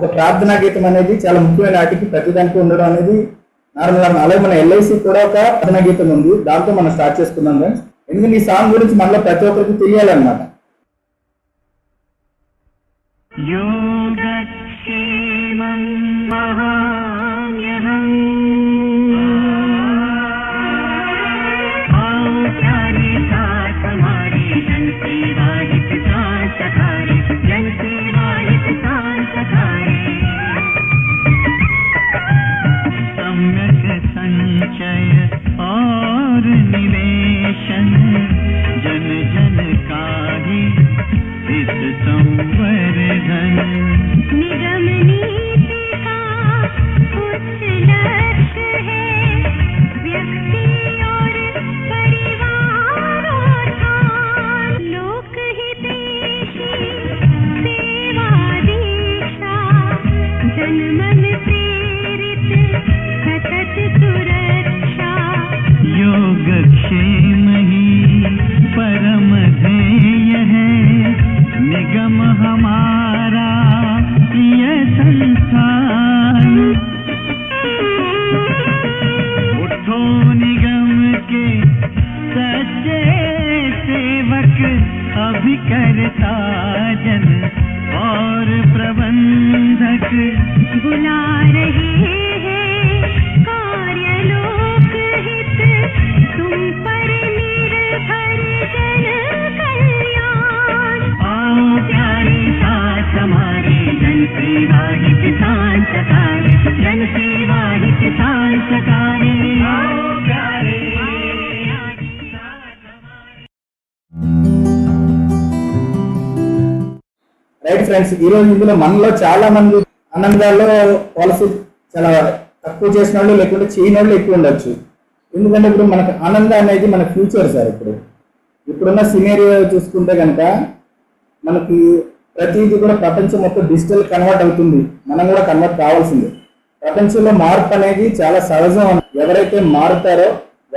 ఒక ప్రార్థనా గీతం అనేది చాలా ముఖ్యమైన వాటికి ప్రతిదానికి ఉండడం అనేది నార్మల్ అలాగే మన ఎల్ఐసి కూడా ఒక ప్రార్థనా గీతం ఉంది. దాంతో మనం స్టార్ట్ చేసుకున్నాం ఫ్రెండ్స్ ఎందుకంటే ఈ సాంగ్ గురించి మనలో ప్రతి ఒక్కరికి తెలియాలన్నమాట. Thank you. రైట్ ఫ్రెండ్స్ ఈ రోజు ఇందులో మనలో చాలా మంది ఆనందాల్లో పాలసీ చాలా తక్కువ చేసిన వాళ్ళు లేకుంటే చేయని వాళ్ళు ఎక్కువ ఉండొచ్చు. ఎందుకంటే ఇప్పుడు మనకు ఆనందం అనేది మన ఫ్యూచర్ సార్ ఇప్పుడు. ఇప్పుడున్న సినేరియో చూసుకుంటే కనుక మనకి ప్రతిదీ కూడా ప్రపంచం మొత్తం డిజిటల్ కన్వర్ట్ అవుతుంది. మనం కూడా కన్వర్ట్ కావాల్సిందే. ప్రపంచంలో మార్పు అనేది చాలా సహజం ఎవరైతే మారుతారో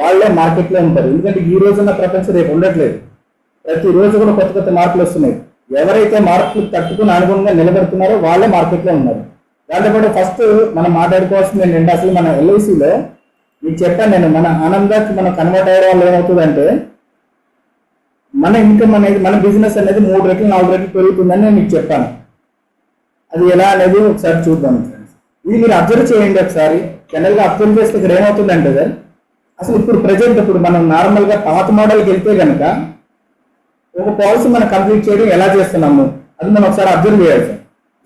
వాళ్ళే మార్కెట్లో ఉంటారు. ఎందుకంటే ఈ రోజున్న ప్రపంచం రేపు ఉండట్లేదు. ప్రతి రోజు కూడా కొత్త కొత్త మార్పులు వస్తున్నాయి. ఎవరైతే మార్పులు తట్టుకుని అనుగుణంగా నిలబెడుతున్నారో వాళ్ళే మార్కెట్లో ఉన్నారు. దాంతోపాటు ఫస్ట్ మనం మాట్లాడుకోవాల్సింది ఏంటంటే అసలు మన ఎల్ఐసిలో మీకు చెప్పాను నేను మన ఆనందానికి మనం కన్వర్ట్ అయ్యే వాళ్ళు ఏమవుతుందంటే మన ఇన్కమ్ అనేది మన బిజినెస్ అనేది మూడు రెట్లు నాలుగు రెట్లు పెరుగుతుందని నేను మీకు చెప్పాను. అది ఎలా అనేది ఒకసారి చూద్దాం ఫ్రెండ్స్ ఇది మీరు అబ్జర్వ్ చేయండి ఒకసారి. జనరల్గా అబ్జర్వ్ చేస్తే ఇక్కడ ఏమవుతుందంటే సార్ అసలు ఇప్పుడు ప్రజెంట్ ఇప్పుడు మనం నార్మల్గా పాత మోడల్కి వెళ్తే కనుక ఒక పాలసీ మనం కంప్లీట్ చేయడం ఎలా చేస్తున్నాము? అది మనం ఒకసారి అబ్జర్వ్ చేయాలి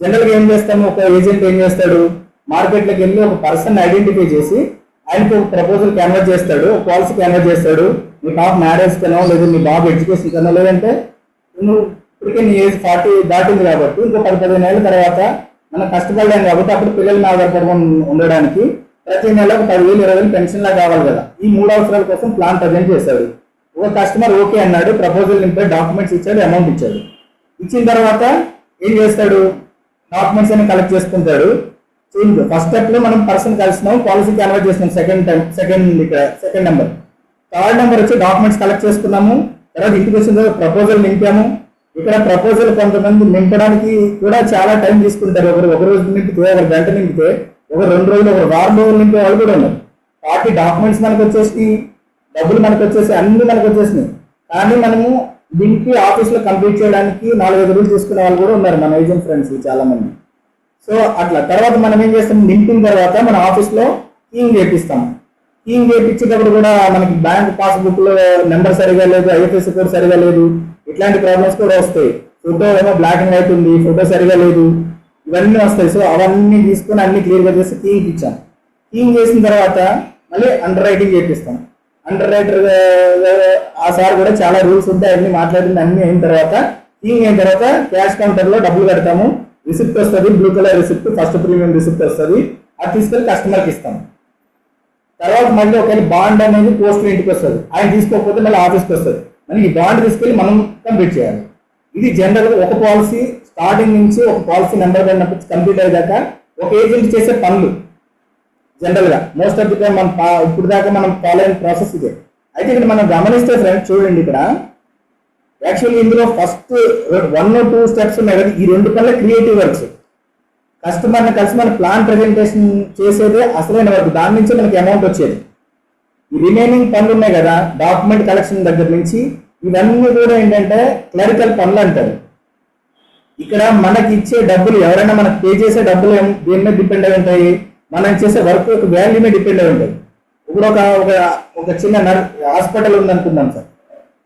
సార్ ఏం చేస్తాము? ఒక ఏజెంట్ ఏం చేస్తాడు? మార్కెట్లోకి వెళ్ళి ఒక పర్సన్ ఐడెంటిఫై చేసి ఆయనకి ఒక ప్రపోజల్ కన్వర్ట్ చేస్తాడు ఒక పాలసీ కన్వర్ట్ చేస్తాడు. మీ పాప మ్యారేజ్ కనో లేదా మీ బాబు ఎడ్యుకేషన్ కనో లేదంటే నువ్వు ఇప్పటికే నీ ఏజ్ ఫార్టీ దాటింది కాబట్టి ఇంకో పది పదిహేను ఏళ్ళ తర్వాత మనం కష్టపడలేం కాబట్టి అప్పుడు పిల్లలు నా దగ్గర ఉండడానికి ప్రతి నెల ఒక పదివేలు ఇరవై వేలు పెన్షన్లా కావాలి కదా. ఈ మూడు అవసరాల కోసం ప్లాన్ ప్రజెంట్ చేశాడు ఒక కస్టమర్ ఓకే అన్నాడు ప్రపోజల్ నింపే డాక్యుమెంట్స్ ఇచ్చాడు అమౌంట్ ఇచ్చాడు. ఇచ్చిన తర్వాత ఏం చేస్తాడు? డాక్యుమెంట్స్ అన్ని కలెక్ట్ చేసుకుంటాడు. ఫస్ట్ స్టెప్లో మనం పర్సన్ కలిసినాం పాలసీ కన్వర్ట్ చేసినాం సెకండ్ టైం సెకండ్ ఇక్కడ సెకండ్ నెంబర్ థర్డ్ నెంబర్ వచ్చి డాక్యుమెంట్స్ కలెక్ట్ చేసుకున్నాము తర్వాత ఇంటికి వచ్చిన తర్వాత ప్రపోజల్ నింపాము. ఇక్కడ ప్రపోజల్ కొంతమంది నింపడానికి కూడా చాలా టైం తీసుకుంటారు. ఒకరు ఒక రోజు నింపితే ఒక గంట నింపితే ఒక రెండు రోజులు ఒక వారం రోజులు నింపే వాళ్ళు కూడా ఉన్నారు. కాబట్టి డాక్యుమెంట్స్ మనకు వచ్చేసి డబ్బులు మనకు వచ్చేసి అన్ని మనకు వచ్చేసినాయి. కానీ మనము దీనికి ఆఫీస్లో కంప్లీట్ చేయడానికి నాలుగైదు రోజులు తీసుకునే వాళ్ళు కూడా ఉన్నారు మన ఏజెంట్ ఫ్రెండ్స్ చాలా మంది సో అట్లా. తర్వాత మనం ఏం చేస్తాం? నింపిన తర్వాత మన ఆఫీస్లో కీయింగ్ చేపిస్తాం కీయింగ్ చేపించేటప్పుడు కూడా మనకి బ్యాంక్ పాస్బుక్లో నెంబర్ సరిగా లేదు ఐఎఫ్ఎస్సి కోడ్ సరిగా లేదు ఇట్లాంటి ప్రాబ్లమ్స్ కూడా వస్తాయి. ఫోటో ఏమో బ్లాక్ అండ్ వైట్ ఉంది ఫోటో సరిగా లేదు ఇవన్నీ వస్తాయి. సో అవన్నీ తీసుకొని అన్ని క్లియర్గా చేసి కీయింగ్ ఇచ్చాం. కీయింగ్ చేసిన తర్వాత మళ్ళీ అండర్ రైటింగ్ చేపిస్తాం అండర్ రైటర్ uh, uh, ఆ సార్ కూడా చాలా రూల్స్ ఉంటాయి. అన్ని మాట్లాడింది అన్ని అయిన తర్వాత కీయింగ్ అయిన తర్వాత క్యాష్ కౌంటర్లో డబ్బులు కడతాము. రిసిప్ట్ వస్తుంది blue colour receipt first premium receipt వస్తుంది. అది తీసుకెళ్ళి కస్టమర్కి ఇస్తాం తర్వాత మళ్ళీ ఒకవేళ బాండ్ అనేది పోస్ట్ ఇంటికి వస్తుంది. ఆయన తీసుకోకపోతే మళ్ళీ ఆఫీస్కి వస్తుంది. మళ్ళీ ఈ బాండ్ తీసుకెళ్ళి మనం కంప్లీట్ చేయాలి. ఇది జనరల్గా ఒక పాలసీ స్టార్టింగ్ నుంచి ఒక పాలసీ నెంబర్ కంప్లీట్ అయ్యాక ఒక ఏజెంట్ చేసే పనులు. జనరల్గా మోస్ట్ ఆఫ్ ది టైం మనం ఇప్పుడు దాకా మనం ఫాలో అయిన ప్రాసెస్ ఇదే. అయితే ఇక్కడ మనం గమనిస్తే ఫ్రెండ్స్ చూడండి ఇక్కడ. యాక్చువల్లీ ఇందులో ఫస్ట్ వన్ టూ స్టెప్స్ ఉన్నాయి కదా ఈ రెండు పనుల క్రియేటివ్ వర్క్స్ కస్టమర్ని కలిసి మన ప్లాన్ ప్రజెంటేషన్ చేసేదే అసలైన వర్క్ దాని నుంచి మనకి అమౌంట్ వచ్చేది. ఈ రిమైనింగ్ పనులు ఉన్నాయి కదా డాక్యుమెంట్ కలెక్షన్ దగ్గర నుంచి ఇవన్నీ కూడా ఏంటంటే క్లరికల్ పనులు అంటారు. ఇక్కడ మనకి ఇచ్చే డబ్బులు ఎవరైనా మనకు పే చేసే డబ్బులు దేని మీద డిపెండ్ అయి ఉంటాయి? మనం చేసే వర్క్ యొక్క వాల్యూమే మీద డిపెండ్ అయి ఉంటాయి ఇప్పుడు ఒక ఒక ఒక చిన్న నర్ హాస్పిటల్ ఉంది అనుకుందాం సార్.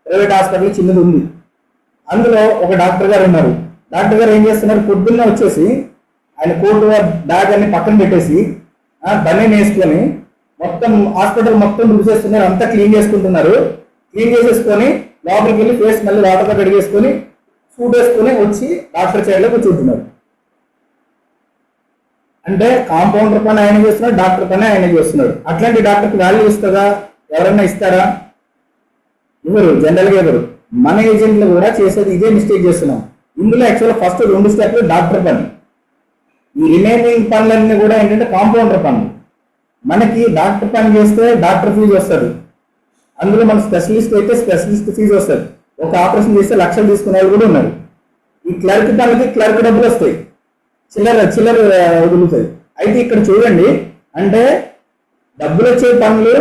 ప్రైవేట్ హాస్పిటల్ చిన్నది ఉంది. అందులో ఒక డాక్టర్ గారు ఉన్నారు. డాక్టర్ గారు ఏం చేస్తున్నారు? పొద్దున్న వచ్చేసి ఆయన కోటు బ్యాగ్ అన్ని పక్కన పెట్టేసి ఆ, బన్నీ వేసుకొని మొత్తం హాస్పిటల్ మొత్తం చేస్తున్నారు అంతా క్లీన్ చేసుకుంటున్నారు. క్లీన్ చేసేసుకొని లోపలికి వెళ్ళి ఫేస్ మళ్ళీ వాటర్తో కడిగేసుకొని ఫుడ్ వేసుకొని వచ్చి డాక్టర్ చైర్లో కూర్చుంటున్నారు అంటే కాంపౌండర్ పని ఆయన చేస్తున్నాడు డాక్టర్ పని ఆయన చేస్తున్నాడు. అట్లాంటి డాక్టర్కి వాల్యూ ఇస్తుందా ఎవరైనా ఇస్తారా? ఇవ్వరు జనరల్గా ఇవ్వరు మన ఏజెంట్లు కూడా చేసేది ఇదే మిస్టేక్ చేస్తున్నాం. ఇందులో యాక్చువల్గా ఫస్ట్ రెండు స్టెప్లు డాక్టర్ పని. ఈ రిమైనింగ్ పనులన్నీ కూడా ఏంటంటే కాంపౌండర్ పనులు. మనకి డాక్టర్ పని చేస్తే డాక్టర్ ఫీజు వస్తుంది. అందులో మన స్పెషలిస్ట్ అయితే స్పెషలిస్ట్ ఫీజు వస్తుంది. ఒక ఆపరేషన్ చేస్తే లక్షలు తీసుకునే వాళ్ళు కూడా ఉన్నారు. ఈ క్లర్క్ పనులకి క్లర్క్ డబ్బులు వస్తాయి. చిల్లర చిల్లర వదులుతుంది అయితే ఇక్కడ చూడండి అంటే డబ్బులు వచ్చే పనులు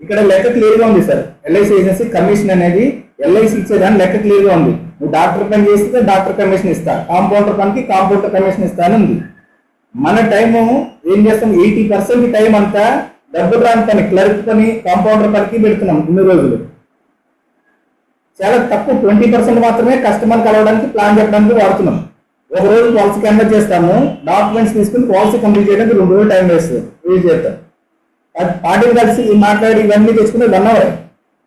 ఇక్కడ లెక్క క్లియర్గా ఉంది సార్. ఎల్ఐసి ఏజెన్సీ కమిషన్ అనేది ఎల్ఐసి ఇచ్చేదాన్ని లెక్క క్లియర్గా ఉంది. నువ్వు డాక్టర్ పని చేస్తే డాక్టర్ కమిషన్ ఇస్తా. కాంపౌండర్ పనికి కాంపౌండర్ కమిషన్ ఇస్తా అని ఉంది. మన టైము ఏం చేస్తాం? ఎయిటీ పర్సెంట్ టైం అంతా డబ్బులు రాని పని క్లర్క్ పని కాంపౌండర్ పనికి పెడుతున్నాం ఇన్ని రోజులు. చాలా తక్కువ ట్వంటీ పర్సెంట్ మాత్రమే కస్టమర్ కలవడానికి ప్లాన్ చెప్పడానికి వాడుతున్నాం. ఒక రోజు పాలసీ కండక్ట్ చేస్తాము డాక్యుమెంట్స్ తీసుకుని పాలసీ కంప్లీట్ చేయడానికి రెండు రోజులు టైం వేస్తుంది. యూజ్ చేస్తాం అది కలిసి మాట్లాడి ఇవన్నీ తెచ్చుకుని వన్ అవర్.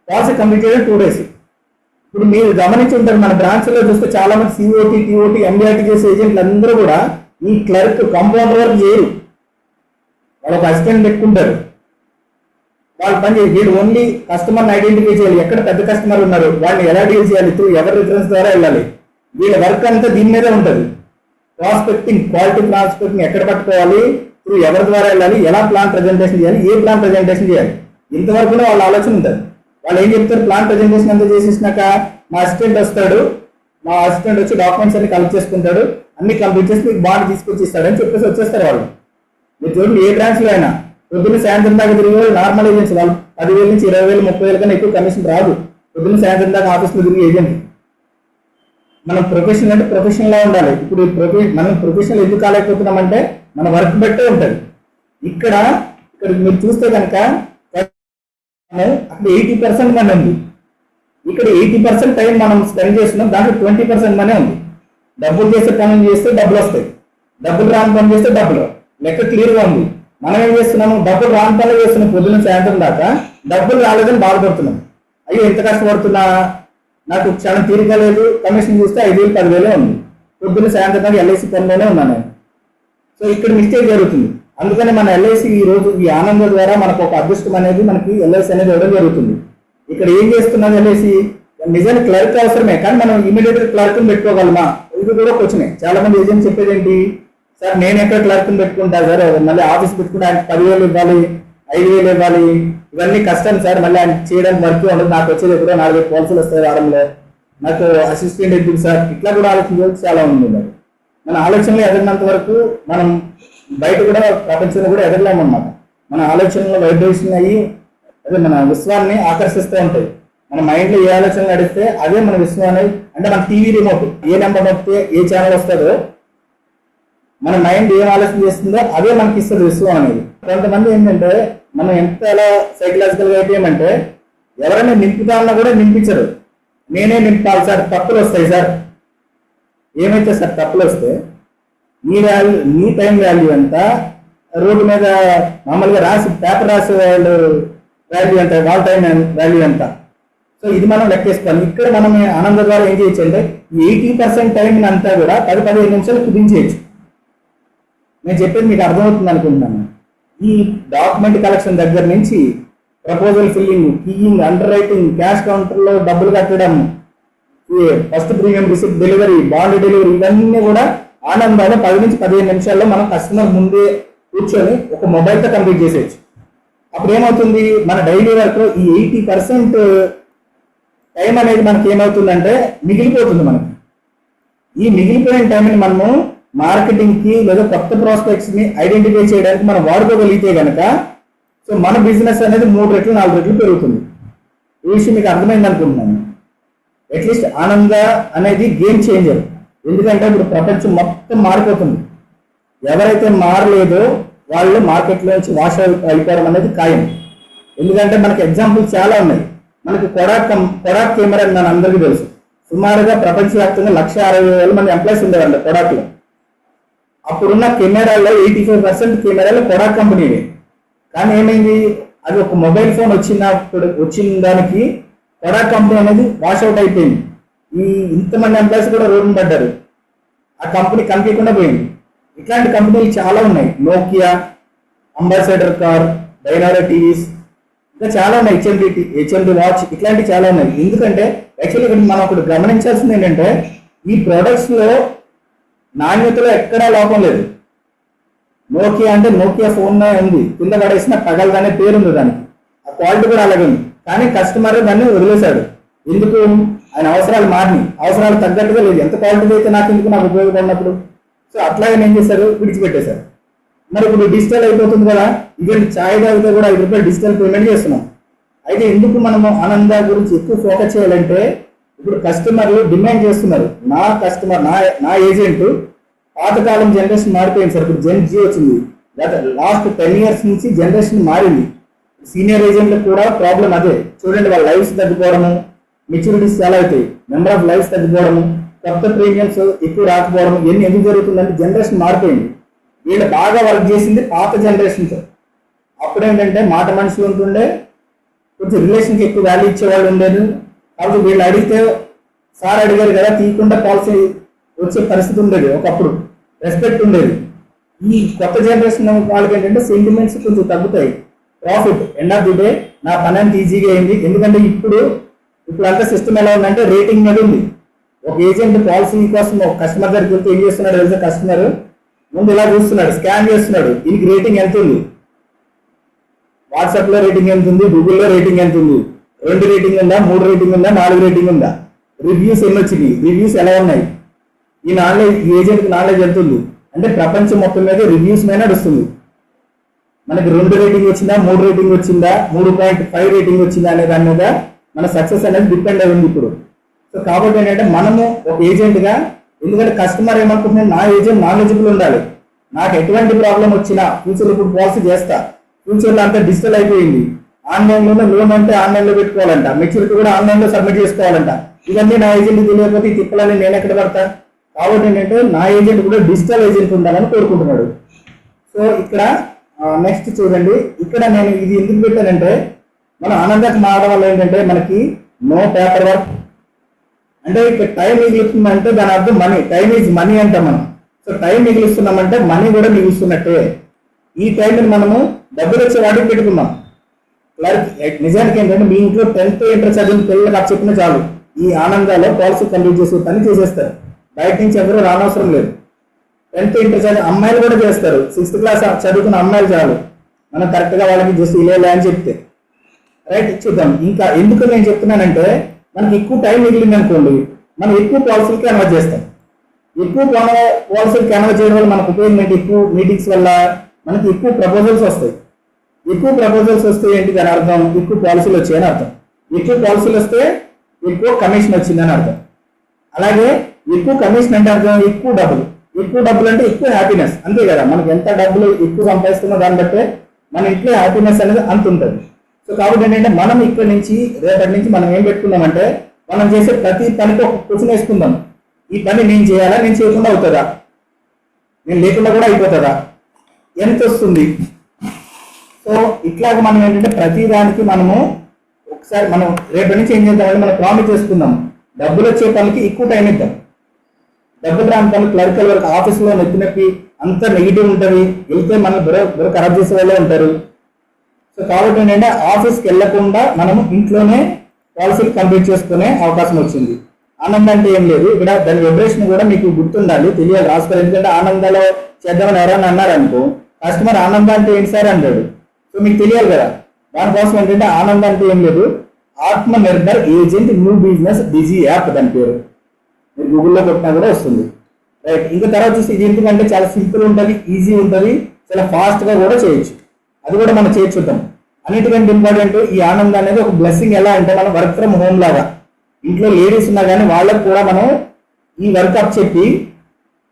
పాలసీ కంప్లీట్ చేయడం టూ డేస్ ఇప్పుడు మీరు గమనించి ఉంటారు మన బ్రాంచ్లో చూస్తే చాలా మంది సిఓటి టీఓటి ఎంబీఆర్టీ చేసే ఏజెంట్లు అందరూ కూడా ఈ క్లర్క్ కంపౌండర్ వర్క్ చేయరు. వాళ్ళు ఒక అసిస్టెంట్ పెట్టుకుంటారు వాళ్ళు పని చేయాలి వీళ్ళు ఓన్లీ కస్టమర్ని ఐడెంటిఫై చేయాలి. ఎక్కడ పెద్ద కస్టమర్ ఉన్నారు? వాళ్ళని ఎలా డీల్ చేయాలి? త్రూ ఎవరి రిఫరెన్స్ ద్వారా వెళ్ళాలి? వీళ్ళ వర్క్ అంతా దీని మీదే ఉంటుంది. ప్రాస్పెక్టింగ్ క్వాలిటీ ప్రాస్పెక్టింగ్ ఎక్కడ పట్టుకోవాలి? త్రూ ఎవరి ద్వారా వెళ్ళాలి? ఎలా ప్లాన్ ప్రజెంటేషన్ చేయాలి? ఏ ప్లాన్ ప్రజెంటేషన్ చేయాలి? ఇంతవరకు కూడా వాళ్ళ ఆలోచన ఉంటుంది. వాళ్ళు ఏం చెప్తారు? ప్లాన్ ప్రజెంటేషన్ అంతా చేసేసినాక మా అసిస్టెంట్ వస్తాడు. మా అసిస్టెంట్ వచ్చి డాక్యుమెంట్స్ అన్ని కలెక్ట్ చేసుకుంటాడు. అన్ని కంప్లీట్ చేసి మీకు బాండ్ తీసుకొచ్చి ఇస్తాడని చెప్పేసి వచ్చేస్తారు వాళ్ళు. మీరు చూడండి ఏ బ్రాంచ్లో అయినా. పొద్దున్న సాయంత్రం దాకా తిరిగే వాళ్ళు నార్మల్ ఏజెంట్స్ వాళ్ళు పదివేల నుంచి ఇరవై వేలు ముప్పై వేల కన్నా ఎక్కువ కమిషన్ రాదు. పొద్దున్న సాయంత్రం దాకా ఆఫీస్లో తిరిగే ఏజెంట్ మనం ప్రొఫెషనల్ అంటే ప్రొఫెషన్లో ఉండాలి. ఇప్పుడు ప్రొఫె మనం ప్రొఫెషనల్ ఎందుకు కాలేకపోతున్నామంటే మన వర్క్ బట్టే ఉంటుంది. ఇక్కడ ఇక్కడ మీరు చూస్తే కనుక అక్కడ ఎయిటీ పర్సెంట్ మనీ ఉంది. ఇక్కడ ఎయిటీ పర్సెంట్ టైం మనం స్పెండ్ చేస్తున్నాం దాంట్లో ట్వంటీ పర్సెంట్ మనీ ఉంది. డబ్బులు చేసే పని చేస్తే డబ్బులు వస్తాయి. డబ్బులు రాని పని చేస్తే డబ్బులు లెక్క క్లియర్గా ఉంది. మనం ఏం చేస్తున్నాము? డబ్బులు రాని పనులు చేస్తున్నాం. పొద్దున్న సాయంత్రం దాకా డబ్బులు రాలేదని బాధపడుతున్నాం. అయ్యో ఎంత కష్టపడుతున్నా? నాకు క్షణం తీరిక లేదు. కమిషన్ చూస్తే ఐదు వేలు పదివేలే ఉంది. పొద్దున్న సాయంత్రం ఎల్ఐసి పనిలోనే ఉన్నాను నేను. సో ఇక్కడ మిస్టేక్ జరుగుతుంది. అందుకని మన ఎల్ఐసి ఈ రోజు ఈ ఆనందం ద్వారా మనకు ఒక అదృష్టం అనేది మనకి ఎల్ఐసి అనేది ఇవ్వడం జరుగుతుంది. ఇక్కడ ఏం చేస్తున్నది ఎల్ఐసి నిజానికి క్లర్క్ అవసరమే కానీ మనం ఇమీడియట్ క్లర్క్ పెట్టుకోగలమా? ఇది కూడా క్వశ్చనే. చాలా మంది ఏజెంట్ చెప్పేది ఏంటి సార్ నేను ఎక్కడ క్లర్క్ పెట్టుకుంటా? సార్ మళ్ళీ ఆఫీస్ పెట్టుకుంటే ఆయన పదివేలు ఇవ్వాలి. ఐదు వేలు ఇవ్వాలి. ఇవన్నీ కష్టం సార్. మళ్ళీ ఆయన చేయడానికి వర్క్ ఉండదు. నాకు వచ్చేది ఎప్పుడో నాలుగు పోల్సులు వస్తాయి వారంలో. నాకు అసిస్టెంట్ ఎందుకు సార్? ఇట్లా కూడా ఆలోచించవచ్చు చాలా ఉంది మరి. మన ఆలోచనలు ఎదగినంత వరకు మనం బయట కూడా ప్రపంచంలో కూడా ఎదగలేము అన్నమాట. మన ఆలోచనలు వైబ్రేషన్ అయ్యి అదే మన విశ్వాన్ని ఆకర్షిస్తూ ఉంటాయి. మన మైండ్లో ఏ ఆలోచనలు నడిస్తే అదే మన విశ్వం అనేది అంటే మన టీవీ రిమోట్ ఏ నెంబర్ నొప్పితే ఏ ఛానల్ వస్తుందో మన మైండ్ ఏం ఆలోచన చేస్తుందో అదే మనకి ఇస్తుంది విశ్వం అనేది. కొంతమంది ఏంటంటే మనం ఎంత ఎలా సైకలాజికల్గా అయిపోయామంటే ఎవరైనా నింపుతామన్నా కూడా నింపించరు. నేనే నింపాలి సార్ తప్పులు వస్తాయి సార్. ఏమైతే సార్ తప్పులు వస్తే నీ వాల్యూ నీ టైం వాల్యూ ఎంత రోడ్డు మీద మామూలుగా రాసి పేపర్ రాసే వాళ్ళు వాల్యూ ఎంత వాళ్ళ టైం వాల్యూ ఎంత సో ఇది మనం లెక్కేసుకోవాలి. ఇక్కడ మనం ఆనంద ద్వారా ఏం చేయొచ్చు అంటే ఎయిటీ పర్సెంట్ టైం అంతా కూడా పది పదిహేను నిమిషాలు కుదించేయచ్చు. నేను చెప్పేది మీకు అర్థమవుతుంది అనుకుంటున్నాను. ఈ డాక్యుమెంట్ కలెక్షన్ దగ్గర నుంచి proposal filling keying underwriting cash కౌంటర్లో డబ్బులు కట్టడం first premium receipt delivery bond delivery ఇవన్నీ కూడా ఆనందాలు పది నుంచి పదిహేను నిమిషాల్లో మనం కస్టమర్ ముందే కూర్చొని ఒక మొబైల్తో కంప్లీట్ చేసేయచ్చు. అప్పుడు ఏమవుతుంది? మన డైలీ వర్క్లో ఈ ఎయిటీ పర్సెంట్ టైం అనేది మనకి ఏమవుతుందంటే మిగిలిపోతుంది మనకి. ఈ మిగిలిపోయిన టైంని మనము మార్కెటింగ్కి లేదా కొత్త ప్రాస్పెక్ట్స్ని ఐడెంటిఫై చేయడానికి మనం వాడుకోగలిగితే కనుక సో మన బిజినెస్ అనేది మూడు రెట్లు నాలుగు రెట్లు పెరుగుతుంది. ఈ విషయం మీకు అర్థమైంది అనుకుంటున్నాను. అట్లీస్ట్ ఆనంద అనేది గేమ్ చేంజర్ ఎందుకంటే ఇప్పుడు ప్రపంచం మొత్తం మారిపోతుంది. ఎవరైతే మారలేదో వాళ్ళు మార్కెట్లో నుంచి వాష్ అయిపోవడం అనేది ఖాయం. ఎందుకంటే మనకి ఎగ్జాంపుల్ చాలా ఉన్నాయి. మనకి కొడాక్ కం- కొడాక్ కెమెరా అని మన అందరికీ తెలుసు. సుమారుగా ప్రపంచవ్యాప్తంగా లక్ష అరవై వేల మంది ఎంప్లాయీస్ ఉండేవాళ్ళు కొడాక్లో అప్పుడున్న కెమెరాల్లో ఎయిటీ ఫైవ్ పర్సెంట్ కెమెరాలు కొడా కంపెనీవే కానీ ఏమైంది? అది ఒక మొబైల్ ఫోన్ వచ్చినప్పుడు వచ్చిన దానికి కొడా కంపెనీ అనేది వాష్అవుట్ అయిపోయింది. ఈ ఇంతమంది ఎంప్లాయీస్ కూడా రోడ్డు పడ్డారు. ఆ కంపెనీ కనిపించకుండా పోయింది. ఇట్లాంటి కంపెనీలు చాలా ఉన్నాయి. Nokia Ambassador car Dyanora TVs ఇంకా చాలా ఉన్నాయి. హెచ్ఎండి హెచ్ఎండి వాచ్ ఇట్లాంటివి చాలా ఉన్నాయి. ఎందుకంటే యాక్చువల్లీ ఇక్కడ మనం ఒకటి గమనించాల్సింది ఏంటంటే ఈ ప్రోడక్ట్స్లో నాణ్యతలో ఎక్కడా లోపం లేదు. నోకియా అంటే నోకియా ఫోన్ ఉంది. కింద పడేసిన పగలదనే పేరు ఉంది దానికి. ఆ క్వాలిటీ కూడా అలాగే ఉంది. కానీ కస్టమర్ దాన్ని వదిలేశాడు. ఎందుకు? ఆయన అవసరాలు మారినాయి. అవసరాలు తగ్గట్టుగా లేదు. ఎంత క్వాలిటీ అయితే నాకు ఎందుకు నాకు ఉపయోగపడినప్పుడు సో అట్లాగే ఏం చేశారు? విడిచిపెట్టేశారు. మరి ఇప్పుడు డిజిటల్ అయిపోతుంది కదా. ఈవెన్ ఛాయ్ తాగితే కూడా ఐదు రూపాయలు డిజిటల్ పేమెంట్ చేస్తున్నాం. అయితే ఎందుకు మనము ఆనంద గురించి ఎక్కువ ఫోకస్ చేయాలంటే ఇప్పుడు కస్టమర్లు డిమాండ్ చేస్తున్నారు. నా కస్టమర్ నా నా ఏజెంట్ పాతకాలం జనరేషన్ మారిపోయింది సార్. ఇప్పుడు జెన్ జీ వచ్చింది. గత లాస్ట్ టెన్ ఇయర్స్ నుంచి జనరేషన్ మారింది. సీనియర్ ఏజెంట్లకు కూడా ప్రాబ్లం అదే. చూడండి వాళ్ళ లైఫ్స్ తగ్గిపోవడము మెచ్యూరిటీస్ చాలా అవుతాయి. నెంబర్ ఆఫ్ లైఫ్స్ తగ్గిపోవడము కొత్త ప్రీమియమ్స్ ఎక్కువ రాకపోవడం ఇవన్నీ ఎందుకు జరుగుతుందంటే జనరేషన్ మారిపోయింది. వీళ్ళు బాగా వర్క్ చేసింది పాత జనరేషన్తో అప్పుడు ఏంటంటే మాట మనుషులు ఉంటుండే కొంచెం రిలేషన్కి ఎక్కువ వాల్యూ ఇచ్చేవాళ్ళు ఉండేది. కాబట్టి వీళ్ళు అడిగితే సార్ అడిగారు కదా తీయకుండా పాలసీ వచ్చే పరిస్థితి ఉండేది ఒకప్పుడు. రెస్పెక్ట్ ఉండేది. ఈ కొత్త జనరేషన్ వాళ్ళకి ఏంటంటే సెంటిమెంట్స్ కొంచెం తగ్గుతాయి. Profit end of the day నా పని అంత ఈజీగా అయింది. ఎందుకంటే ఇప్పుడు ఇప్పుడు అంతా సిస్టమ్ ఎలా ఉందంటే రేటింగ్ మీద ఉంది. ఒక ఏజెంట్ పాలసీ కోసం ఒక కస్టమర్ దగ్గరికి వెళ్తే ఏం చేస్తున్నాడు వెళ్తే కస్టమర్ ముందు ఇలా చూస్తున్నాడు స్కాన్ చేస్తున్నాడు. దీనికి రేటింగ్ ఎంత ఉంది? వాట్సాప్లో రేటింగ్ ఎంత ఉంది? గూగుల్లో రేటింగ్ ఎంత ఉంది? రెండు రేటింగ్ ఉందా? మూడు రేటింగ్ ఉందా? నాలుగు రేటింగ్ ఉందా? రివ్యూస్ ఎన్ని వచ్చినాయి? రివ్యూస్ ఎలా ఉన్నాయి? ఈ నాలెడ్జ్ ఈ ఏజెంట్ నాలెడ్జ్ ఎంత ఉంది? అంటే ప్రపంచం మొత్తం మీద రివ్యూస్ మీద నడుస్తుంది. మనకి రెండు రేటింగ్ వచ్చిందా? మూడు రేటింగ్ వచ్చిందా? మూడు పాయింట్ ఫైవ్ రేటింగ్ వచ్చిందా అనే దాని మీద మన సక్సెస్ అనేది డిపెండ్ అయి ఇప్పుడు. సో కాబట్టి ఏంటంటే మనము ఒక ఏజెంట్గా ఎందుకంటే కస్టమర్ ఏమనుకుంటున్నాడు? నా ఏజెంట్ నాలెడ్జబుల్ ఉండాలి. నాకు ఎటువంటి ప్రాబ్లం వచ్చినా ఫ్యూచర్లో ఇప్పుడు పాలసీ చేస్తా. ఫ్యూచర్లో అంతా డిజిటల్ అయిపోయింది. ఆన్లైన్లోనే లోన్ అంటే ఆన్లైన్లో పెట్టుకోవాలంట. మెచ్యూరిటీ కూడా ఆన్లైన్లో సబ్మిట్ చేసుకోవాలంట. ఇవన్నీ నా ఏజెంట్ తెలియకపోతే తిప్పలని నేను ఎక్కడ పడతా? కాబట్టి ఏంటంటే నా ఏజెంట్ కూడా డిజిటల్ ఏజెంట్ ఉండాలని కోరుకుంటున్నాడు. సో ఇక్కడ నెక్స్ట్ చూడండి. ఇక్కడ నేను ఇది ఎందుకు పెట్టానంటే మనం ఆనందకు మారడం వల్ల ఏంటంటే మనకి నో పేపర్ వర్క్ అంటే ఇక్కడ టైం మిగులుతుందంటే దాని అర్థం మనీ టైం ఈజ్ మనీ అంటాం మనం. సో టైం మిగులుస్తున్నామంటే మనీ కూడా మిగులుస్తున్నట్టే. ఈ టైంని మనము డబ్బులు వచ్చే వాటికి పెట్టుకున్నాం క్లర్క్ నిజానికి ఏంటంటే మీ ఇంట్లో టెన్త్ ఇంటర్ చదివిన పిల్లలకు నాకు చెప్పిన చాలు ఈ ఆనందాలో పాలసీ కంప్లీట్ చేసే పని చేసేస్తారు. బయట నుంచి ఎవరు రానవసరం లేదు. టెన్త్ ఇంటర్ చదివి అమ్మాయిలు కూడా చేస్తారు. సిక్స్త్ క్లాస్ చదువుకున్న అమ్మాయిలు చాలు. మనం కరెక్ట్గా వాళ్ళకి జస్ట్ ఇలా అని చెప్తే. రైట్ చూద్దాం. ఇంకా ఎందుకు నేను చెప్తున్నానంటే మనకి ఎక్కువ టైం మిగిలింది అనుకోండి మనం ఎక్కువ పాలసీలకి కన్వర్ట్ చేస్తాం. ఎక్కువ పాలసీలకి కన్వర్ట్ చేయడం వల్ల మనకు ఉపయోగం ఏంటి? ఎక్కువ మీటింగ్స్ వల్ల మనకి ఎక్కువ ప్రపోజల్స్ వస్తాయి. ఎక్కువ ప్రపోజల్స్ వస్తే ఏంటి దాని అర్థం? ఎక్కువ పాలసీలు వచ్చాయని అర్థం. ఎక్కువ పాలసీలు వస్తే ఎక్కువ కమిషన్ వచ్చిందని అర్థం. అలాగే ఎక్కువ కమిషన్ అంటే అర్థం ఎక్కువ డబ్బులు. ఎక్కువ డబ్బులు అంటే ఎక్కువ హ్యాపీనెస్ అంతే కదా మనకి ఎంత డబ్బులు ఎక్కువ సంపాదిస్తున్నా దాన్ని బట్టే మన ఇంట్లో హ్యాపీనెస్ అనేది అంత ఉంటుంది. సో కాబట్టి ఏంటంటే మనం ఇక్కడ నుంచి రేపటి నుంచి మనం ఏం పెట్టుకున్నామంటే మనం చేసే ప్రతి పనికి ఒక క్వశ్చన్ వేసుకుందాం. ఈ పని నేను చేయాలా నేను చేయకుండా అవుతుందా? నేను లేకుండా కూడా అయిపోతుందా? ఎంత వస్తుంది? సో ఇట్లాగ మనం ఏంటంటే ప్రతి దానికి మనము ఒకసారి మనం రేపటి నుంచి ఏం చేద్దామంటే మనం ప్రామిస్ చేసుకుందాం. డబ్బులు వచ్చే పనికి ఎక్కువ టైం ఇద్దాం. డబ్బులు రాని పనులు క్లరికల్ ఆఫీస్లో నొప్పి నొప్పి అంతా నెగిటివ్ ఉంటుంది. వెళ్తే మన బుర్ర బుర్ర ఖరాబ్ చేసే వాళ్ళే ఉంటారు. సో కాబట్టి ఏంటంటే ఆఫీస్కి వెళ్ళకుండా మనము ఇంట్లోనే పాలసీలు కంప్లీట్ చేసుకునే అవకాశం వచ్చింది. ఆనందం అంటే ఏం లేదు. ఇక్కడ దాని విబ్రేషన్ కూడా మీకు గుర్తుండాలి తెలియాలి రాసుకోవాలి. ఎందుకంటే ఆనందాలో చేద్దామని ఎవరైనా అన్నారు అనుకో కస్టమర్ ఆనందం అంటే ఏంటి సార్ అంటాడు. సో మీకు తెలియాలి కదా. దానికోసం ఏంటంటే ఆనందం అంటే ఏం లేదు. Atma Nirbhar agent new business busy app దాని పేరు. మీరు గూగుల్లో కొట్టినా కూడా వస్తుంది. రైట్ ఇంకా తర్వాత చూస్తే ఇది ఎందుకంటే చాలా సింపుల్ ఉంటుంది ఈజీ ఉంటుంది చాలా ఫాస్ట్గా కూడా చేయొచ్చు. అది కూడా మనం చేర్చుద్దాం అన్నిటికంటే ఇంపార్టెంట్ ఈ ఆనందం అనేది ఒక బ్లెస్సింగ్ ఎలా అంటే మనం వర్క్ ఫ్రమ్ హోమ్ లాగా. ఇంట్లో లేడీస్ ఉన్నా కానీ వాళ్ళకు కూడా మనం ఈ వర్క్ అప్ చెప్పి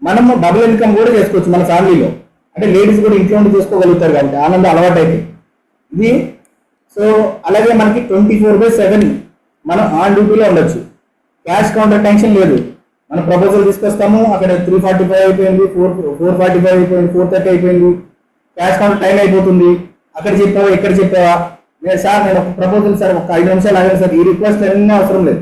మనము డబుల్ ఇన్కమ్ కూడా చేసుకోవచ్చు మన ఫ్యామిలీలో అంటే లేడీస్ కూడా ఇంట్లో ఉండి చేసుకోగలుగుతారు కాబట్టి ఆనందం అలవాటు అయితే ఇది సో అలాగే మనకి ట్వంటీ ఫోర్ బై సెవెన్ మనం ఆన్ డ్యూటీలో ఉండొచ్చు. క్యాష్ కౌంటర్ టెన్షన్ లేదు. మన ప్రపోజల్ తీసుకొస్తాము. అక్కడ త్రీ ఫార్టీ ఫైవ్ అయిపోయింది ఫోర్ ఫోర్ ఫార్టీ ఫైవ్ అయిపోయింది ఫోర్ థర్టీ అయిపోయింది. క్యాష్ కౌంట్ టైం అయిపోతుంది. అక్కడ చెప్పావా ఇక్కడ చెప్పావా? నేను సార్ నేను ఒక ప్రపోజల్ సార్ ఒక ఐదు నిమిషాలు ఆగాను సార్. ఈ రిక్వెస్ట్ అన్నీ అవసరం లేదు.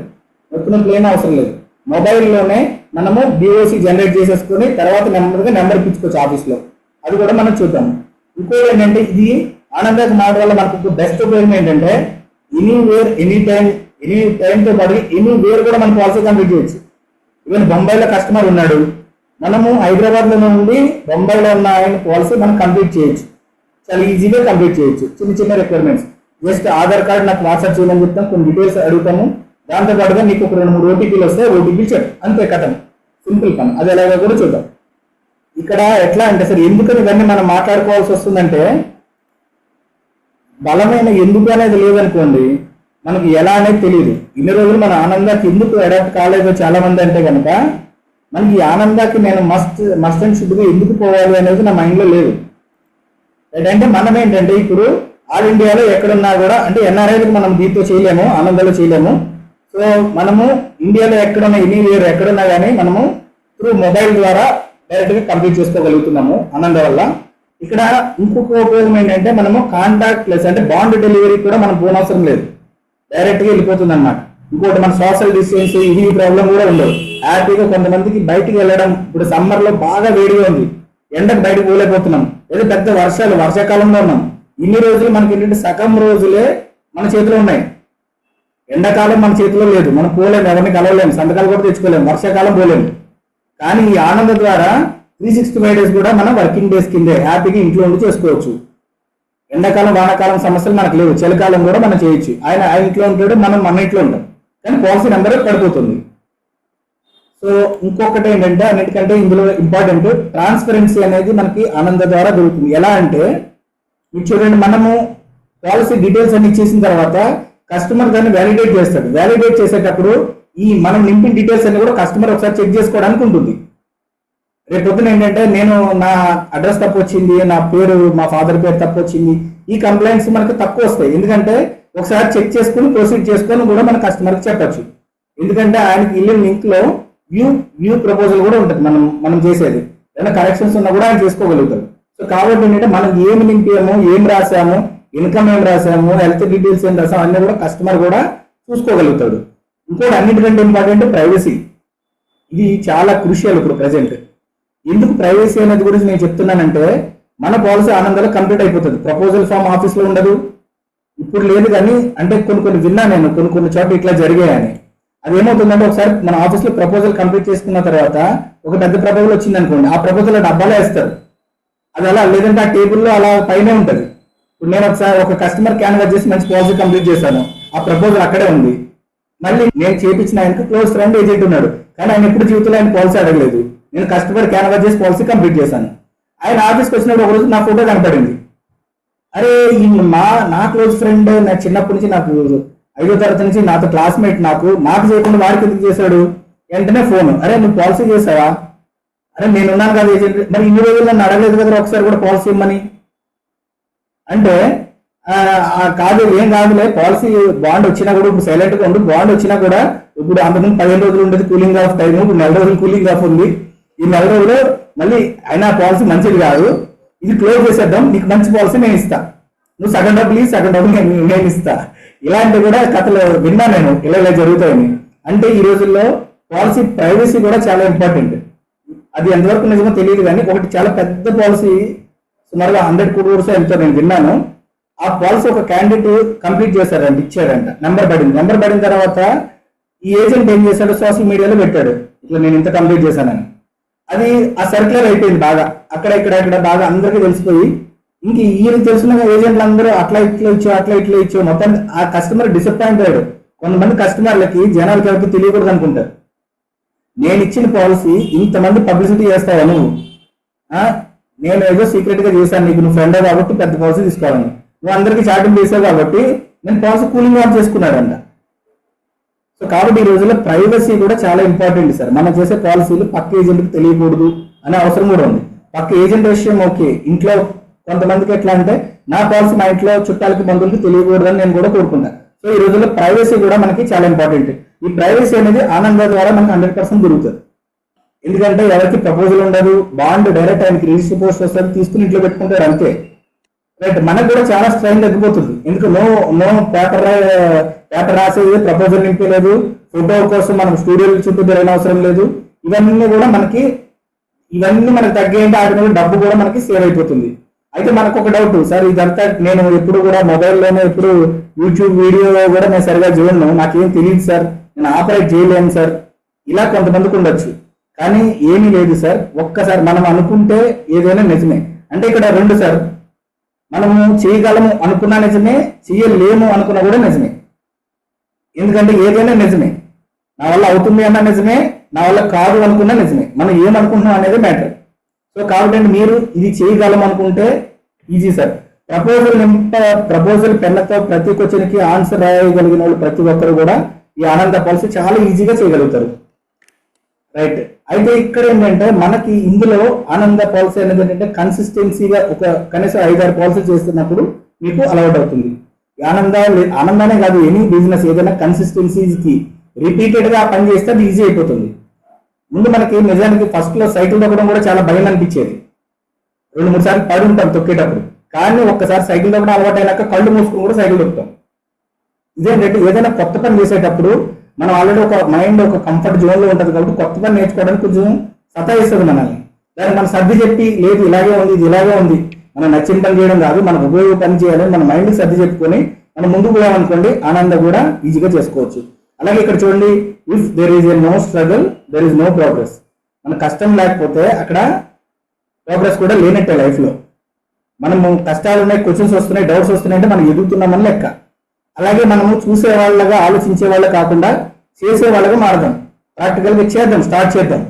మొత్తం ప్లేన్ అవసరం లేదు. మొబైల్లోనే మనము డిఓసి జనరేట్ చేసేసుకొని తర్వాత నెంబర్గా నెంబర్ ఇప్పించుకోవచ్చు ఆఫీస్లో అది కూడా మనం చూద్దాం ఇంకోటి ఏంటంటే ఇది ఆనంద్ మాట వల్ల మనకు బెస్ట్ ఉపయోగం ఏంటంటే ఎనీవేర్ ఎనీ టైం ఎనీ టైంతో పాటు ఎనీ వేర్ కూడా మనం పాలసీ కంప్లీట్ చేయొచ్చు. ఈవెన్ బొంబాయిలో కస్టమర్ ఉన్నాడు. మనము హైదరాబాద్లో నుండి బొంబాయిలో ఉన్న ఆయన పాలసీ మనం కంప్లీట్ చేయొచ్చు. చాలా ఈజీగా కంప్లీట్ చేయొచ్చు. చిన్న చిన్న రిక్వైర్మెంట్స్ జస్ట్ ఆధార్ కార్డ్ నాకు వాట్సాప్ చేయమని చెప్తాం కొన్ని డీటెయిల్స్ అడుగుతాము. దాంతో పాటుగా నీకు ఒక రెండు మూడు ఓటీపీలు వస్తాయి. ఓటీపీలు చెప్పు. అంతే కథం. సింపుల్ పని అది ఎలాగో కూడా చూద్దాం. ఇక్కడ ఎట్లా అంటే సరే ఎందుకని ఇవన్నీ మనం మాట్లాడుకోవాల్సి వస్తుందంటే బలమైన ఎందుకు అనేది లేదనుకోండి మనకి ఎలా అనేది తెలియదు ఇన్ని రోజులు మన ఆనందాకి ఎందుకు అడాప్ట్ కాలేదో చాలా మంది అంటే కనుక మనకి ఆనందాకి నేను మస్ట్ మస్ట్ అండ్ షుడ్గా ఎందుకు పోవాలి అనేది నా మైండ్లో లేదు. ఏంటంటే మనం ఏంటంటే ఇప్పుడు ఆల్ ఇండియాలో ఎక్కడున్నా కూడా అంటే ఎన్ఆర్ఐలకు మనం దీంతో చేయలేము ఆనందంలో చేయలేము. సో మనము ఇండియాలో ఎక్కడున్నా ఎనీ ఇయర్ ఎక్కడున్నా కానీ మనము త్రూ మొబైల్ ద్వారా డైరెక్ట్గా కంప్లీట్ చేసుకోగలుగుతున్నాము ఆనంద వల్ల. ఇక్కడ ఇంకొక ఉపయోగం ఏంటంటే మనము కాంటాక్ట్ ప్లస్ అంటే బాండ్ డెలివరీ కూడా మనం పోనవసరం లేదు. డైరెక్ట్గా వెళ్ళిపోతుంది అనమాట ఇంకోటి మన సోషల్ డిస్టెన్స్ ఇది ప్రాబ్లం కూడా ఉండదు. హ్యాపీగా కొంతమందికి బయటికి వెళ్ళడం ఇప్పుడు సమ్మర్లో బాగా వేడిగా ఉంది. ఎండకు బయటకు పోలేకపోతున్నాం. ఏదో పెద్ద వర్షాలు వర్షాకాలంలో ఉన్నాం. ఇన్ని రోజులు మనకి ఏంటంటే సగం రోజులే మన చేతిలో ఉన్నాయి. ఎండాకాలం మన చేతిలో లేదు. మనం పోలేము ఎవరిని కలవలేము సంతకాలు కూడా తెచ్చుకోలేము వర్షాకాలం పోలేము. కానీ ఈ ఆనంద ద్వారా త్రీ సిక్స్టీ ఫైవ్ డేస్ కూడా మనం వర్కింగ్ డేస్ కిందే హ్యాపీగా ఇంట్లో ఉండి చేసుకోవచ్చు. ఎండాకాలం వానాకాలం సమస్యలు మనకు లేవు. చలికాలం కూడా మనం చేయొచ్చు. ఆయన ఆయన ఇంట్లో ఉంటాడు మనం మన ఇంట్లో ఉంటాం. కానీ పాలసీ నెంబర్ పడిపోతుంది. సో ఇంకొకటి ఏంటంటే అన్నిటికంటే ఇందులో ఇంపార్టెంట్ ట్రాన్స్పరెన్సీ అనేది మనకి ఆనంద ద్వారా దొరుకుతుంది. ఎలా అంటే మీరు చూడండి మనము పాలసీ డీటెయిల్స్ అన్ని ఇచ్చేసిన తర్వాత కస్టమర్ దాన్ని వ్యాలిడేట్ చేస్తాడు. వ్యాలిడేట్ చేసేటప్పుడు ఈ మనం నింపిన డీటెయిల్స్ అన్ని కూడా కస్టమర్ ఒకసారి చెక్ చేసుకోవడానికి ఉంటుంది. రేపొద్దున ఏంటంటే నేను నా అడ్రస్ తప్పు వచ్చింది నా పేరు మా ఫాదర్ పేరు తప్పు వచ్చింది ఈ కంప్లైంట్స్ మనకు తక్కువ వస్తాయి. ఎందుకంటే ఒకసారి చెక్ చేసుకుని ప్రొసీడ్ చేసుకొని కూడా మన కస్టమర్కి చెప్పచ్చు. ఎందుకంటే ఆయనకి వెళ్ళిన లింక్లో వ్యూ వ్యూ ప్రపోజల్ కూడా ఉంటుంది మనం మనం చేసేది. ఏదైనా కరెక్షన్స్ ఉన్నా కూడా ఆయన చేసుకోగలుగుతారు సో కాబట్టి ఏంటంటే మనం ఏమి నింపాము ఏం రాసాము ఇన్కమ్ ఏం రాసాము హెల్త్ డీటెయిల్స్ ఏం రాసాము అన్నీ కూడా కస్టమర్ కూడా చూసుకోగలుగుతాడు. ఇంకోటి అన్నిటికంటే ఇంపార్టెంట్ ప్రైవసీ. ఇది చాలా క్రూషియల్ ఇప్పుడు ప్రజెంట్. ఎందుకు ప్రైవసీ అనేది గురించి నేను చెప్తున్నానంటే మన పాలసీ ఆనందంలో కంప్లీట్ అయిపోతుంది. ప్రపోజల్ ఫామ్ ఆఫీస్లో ఉండదు. ఇప్పుడు లేదు కానీ అంటే కొన్ని కొన్ని విన్నా నేను కొన్ని కొన్ని చోట్ల ఇట్లా జరిగాయని. అది ఏమవుతుందంటే ఒకసారి మన ఆఫీస్లో ప్రపోజల్ కంప్లీట్ చేసుకున్న తర్వాత ఒక పెద్ద ప్రపోజల్ వచ్చింది అనుకోండి ఆ ప్రపోజల్ డబ్బాలో వేస్తారు. అది అలా లేదంటే ఆ టేబుల్లో అలా పైనే ఉంటుంది. ఇప్పుడు నేను ఒకసారి ఒక కస్టమర్ క్యాన్వాస్ చేసి మంచి పాలసీ కంప్లీట్ చేశాను. ఆ ప్రపోజల్ అక్కడే ఉంది. మళ్ళీ నేను చేపించిన ఆయనకు క్లోజ్ ఫ్రెండ్ ఏజెంట్ ఉన్నాడు. కానీ ఆయన ఎప్పుడు జీవితంలో ఆయన పాలసీ అడగలేదు. నేను కస్టమర్ క్యాన్వాస్ చేసి పాలసీ కంప్లీట్ చేశాను. ఆయన ఆఫీస్కి వచ్చినప్పుడు ఒక రోజు నా ఫోటో కనపడింది. అరే మా నా క్లోజ్ ఫ్రెండ్ నా చిన్నప్పటి నుంచి నాకు ఐదో తరగతి నుంచి నాతో క్లాస్మేట్ నాకు నాకు చేయకుండా వాడికి ఎందుకు చేశాడు? వెంటనే ఫోన్ అరే నువ్వు పాలసీ చేసావా అరే నేను ఉన్నాను కదా ఏజెంట్ మరి ఇన్ని రోజులు నన్ను అడగలేదు కదా ఒకసారి కూడా పాలసీ ఇమ్మని. అంటే కాదు ఏం కాదులే పాలసీ బాండ్ వచ్చినా కూడా ఇప్పుడు సైలెంట్గా ఉండు బాండ్ వచ్చినా కూడా ఇప్పుడు అంతకుముందు పదిహేను రోజులు ఉండేది కూలింగ్ ఆఫ్ టైం ఇప్పుడు నెల రోజులు కూలింగ్ ఆఫ్ ఉంది. ఈ నెల రోజుల్లో మళ్ళీ అయినా పాలసీ మంచిది కాదు. ఇది క్లోజ్ చేసేద్దాం. నీకు మంచి పాలసీ నేను ఇస్తా. నువ్వు సగం డబ్బులు సెకండ్ సగం డబ్బులు నేను నేను ఇస్తా. ఇలాంటివి కూడా కథలు విన్నా నేను. ఇలా ఇలా జరుగుతాయని. అంటే ఈ రోజుల్లో పాలసీ ప్రైవసీ కూడా చాలా ఇంపార్టెంట్. అది ఎంతవరకు నిజమో తెలియదు కానీ ఒకటి చాలా పెద్ద పాలసీ సుమారుగా హండ్రెడ్ క్రోర్స్ ఎంతో నేను విన్నాను. ఆ పాలసీ ఒక క్యాండిడేట్ కంప్లీట్ చేశారంట ఇచ్చాడంట. నెంబర్ పడింది. నెంబర్ పడిన తర్వాత ఈ ఏజెంట్ ఏం చేశాడు? సోషల్ మీడియాలో పెట్టాడు. ఇట్లా నేను ఇంత కంప్లీట్ చేశానని. అది ఆ సర్క్యులర్ అయిపోయింది బాగా. అక్కడ ఇక్కడ ఇక్కడ బాగా అందరికీ తెలిసిపోయి ఇంక ఈయన తెలిసిన ఏజెంట్లు అందరూ అట్లా ఇట్లా ఇచ్చో అట్లా ఇట్లా ఇచ్చో మొత్తం ఆ కస్టమర్ డిసప్పాయింట్ అయ్యాడు. కొంతమంది కస్టమర్లకి జనాలకి ఎవరికి తెలియకూడదు అనుకుంటారు. నేను ఇచ్చిన పాలసీ ఇంతమంది పబ్లిసిటీ చేస్తావా నువ్వు? నేను ఏదో సీక్రెట్గా చేశాను నీకు నువ్వు ఫ్రెండ్ కాబట్టి పెద్ద పాలసీ తీసుకోవాలని. నువ్వు అందరికి చాటింగ్ చేసావు కాబట్టి నేను పాలసీ కూలింగ్ ఆఫ్ చేసుకున్నాడంట. సో కాబట్టి ఈ రోజుల్లో ప్రైవసీ కూడా చాలా ఇంపార్టెంట్ సార్. మనం చేసే పాలసీలు పక్క ఏజెంట్కి తెలియకూడదు అనే అవసరం కూడా ఉంది. పక్క ఏజెంట్ విషయం ఓకే ఇంట్లో కొంతమందికి ఎట్లా అంటే నా పాలసీ మా ఇంట్లో చుట్టాలకి బంధువులకి తెలియకూడదు అని నేను కూడా కోరుకుంటా. సో ఈ రోజుల్లో ప్రైవసీ కూడా మనకి చాలా ఇంపార్టెంట్ ఈ ప్రైవసీ అనేది ఆనంద ద్వారా మనకి హండ్రెడ్ పర్సెంట్ దొరుకుతుంది. ఎందుకంటే ఎవరికి ప్రపోజల్ ఉండదు. బాండ్ డైరెక్ట్ ఆయనకి రిజిస్టర్ పోస్ట్ వస్తుంది. తీసుకుని ఇంట్లో పెట్టుకుంటారు అంతే. రైట్ మనకు కూడా చాలా స్ట్రైన్ తగ్గిపోతుంది ఎందుకు? నో నో పేపర్ పేపర్ రాసేది ప్రపోజల్ నింపలేదు ఫోటో కోసం మనం స్టూడియో చుట్టూ తిరగని అవసరం లేదు. ఇవన్నీ కూడా మనకి ఇవన్నీ మనకి తగ్గేంటి ఆటోమేటిక్ డబ్బు కూడా మనకి సేవ్ అయిపోతుంది. అయితే మనకు ఒక డౌట్ సార్ ఇదంతా నేను ఎప్పుడు కూడా మొబైల్లోనే ఎప్పుడు యూట్యూబ్ వీడియో కూడా నేను సరిగా చూడను. నాకేం తెలియదు సార్ నేను ఆపరేట్ చేయలేను సార్ ఇలా కొంతమందికి ఉండొచ్చు. కానీ ఏమీ లేదు సార్ ఒక్కసారి మనం అనుకుంటే ఏదైనా నిజమే. అంటే ఇక్కడ రెండు సార్ మనము చేయగలము అనుకున్నా నిజమే చేయలేము అనుకున్నా కూడా నిజమే. ఎందుకంటే ఏదైనా నిజమే. నా వల్ల అవుతుంది అన్నా నిజమే నా వల్ల కాదు అనుకున్నా నిజమే. మనం ఏమనుకుంటున్నాం అనేది మ్యాటర్ సో కాబట్టి మీరు ఇది చేయగలం అనుకుంటే ఈజీ సార్ ప్రపోజల్ నింప ప్రపోజల్ పెన్నుతో ప్రతి క్వశ్చన్కి ఆన్సర్ రాయగలిగిన వాళ్ళు ప్రతి ఒక్కరు కూడా ఈ ఆనంద పాలసీ చాలా ఈజీగా చేయగలుగుతారు. రైట్ అయితే ఇక్కడ ఏంటంటే మనకి ఇందులో ఆనంద పాలసీ అనేది ఏంటంటే కన్సిస్టెన్సీగా ఒక కనీసం ఐదారు పాలసీ చేస్తున్నప్పుడు మీకు అలవాటు అవుతుంది. ఆనంద ఆనందానే కాదు ఎనీ బిజినెస్ ఏదైనా కన్సిస్టెన్సీకి రిపీటెడ్గా ఆ పని చేస్తే అది ఈజీ అయిపోతుంది. ముందు మనకి నిజానికి ఫస్ట్లో సైకిల్ తొక్కడం కూడా చాలా భయం అనిపించేది. రెండు మూడు సార్లు పడి ఉంటాం తొక్కేటప్పుడు. కానీ ఒక్కసారి సైకిల్ తొక్కడం అలవాటు అయినాక కళ్ళు మూసుకుని కూడా సైకిల్ తొక్కుతాం. ఇదేంటంటే ఏదైనా కొత్త పని చేసేటప్పుడు మనం ఆల్రెడీ ఒక మైండ్ ఒక కంఫర్ట్ జోన్లో ఉంటుంది కాబట్టి కొత్త పని నేర్చుకోవడానికి కొంచెం సతాయిస్తుంది మనల్ని. దాన్ని మనం సర్ది చెప్పి లేదు ఇలాగే ఉంది ఇది ఇలాగే ఉంది మనం నచ్చిన పని చేయడం కాదు మనకు ఉపయోగ పని చేయాలని మన మైండ్ సర్ది చెప్పుకొని మనం ముందుకు పోయామనుకోండి ఆనందం కూడా ఈజీగా చేసుకోవచ్చు. అలాగే ఇక్కడ చూడండి if there is a no struggle there is no progress మన కష్టం లేకపోతే అక్కడ ప్రోగ్రెస్ కూడా లేనట్టే లైఫ్లో మనము కష్టాలు ఉన్నాయి క్వశ్చన్స్ వస్తున్నాయి డౌట్స్ వస్తున్నాయి అంటే మనం ఎదుగుతున్నామని లెక్క. అలాగే మనము చూసే వాళ్ళగా ఆలోచించే వాళ్ళ కాకుండా చేసే వాళ్ళగా మారదాం. ప్రాక్టికల్గా చేద్దాం స్టార్ట్ చేద్దాం.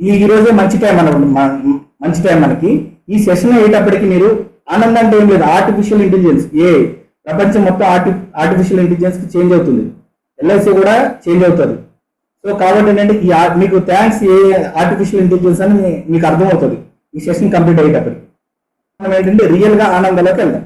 ఈ ఈరోజే మంచి టైం అనమాట మంచి టైం మనకి. ఈ సెషన్ అయ్యేటప్పటికి మీరు ఆనందం అంటే ఏం లేదు ఆర్టిఫిషియల్ ఇంటెలిజెన్స్ ఏ ప్రపంచం మొత్తం ఆర్టి ఆర్టిఫిషియల్ ఇంటెలిజెన్స్ చేంజ్ అవుతుంది. ఎల్ఐసి కూడా చేంజ్ అవుతుంది. సో కాబట్టి ఏంటంటే ఈ మీకు థ్యాంక్స్ ఏ ఆర్టిఫిషియల్ ఇంటెలిజెన్స్ అని మీకు అర్థమవుతుంది. ఈ సెషన్ కంప్లీట్ అయ్యేటప్పటికి. మనం ఏంటంటే రియల్గా ఆనందంలోకి వెళ్దాం.